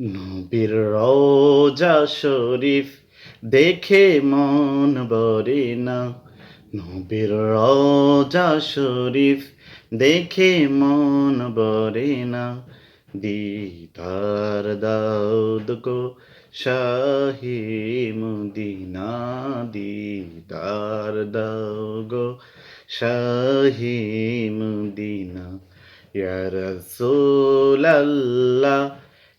নবীর রওজা শরীফ দেখে মন বরে না। নবীর রওজা শরীফ দেখে মন বরে না। দিদার দাউদ গো শাহি মুদিনা, দিদার দাও গো শাহি মুদিনা। ইয়া রাসূলাল্লাহ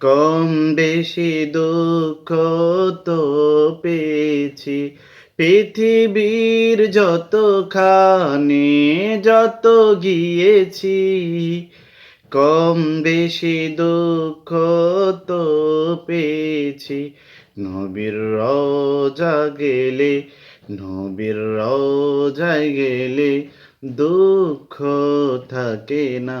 কম বেশি দুঃখ তো পেয়েছি। পৃথিবীর যতখানি যত গিয়েছি, কম বেশি দুঃখ তো পেয়েছি। নবীর রওজা গেলে, নবীর রওজায় গেলে দুঃখ থাকে না।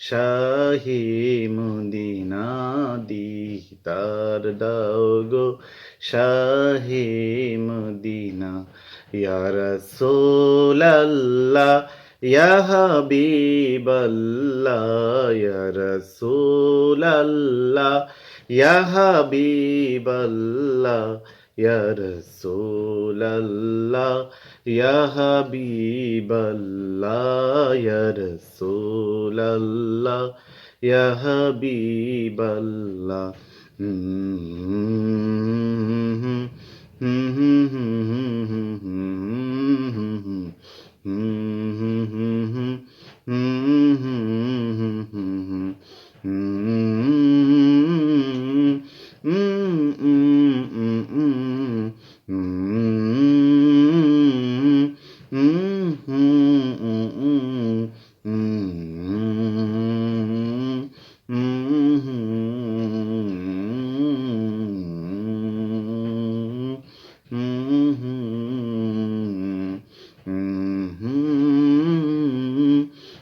শাহি মুদিনা দিদার দাও গো শাহি মুদিনা ইয়া রাসূলাল্লাহ ইয়া হাবিবাল্লাহ ইয়া রাসূলাল্লাহ يا رسول الله يا حبيب الله يا رسول الله يا حبيب الله Mm-hmm.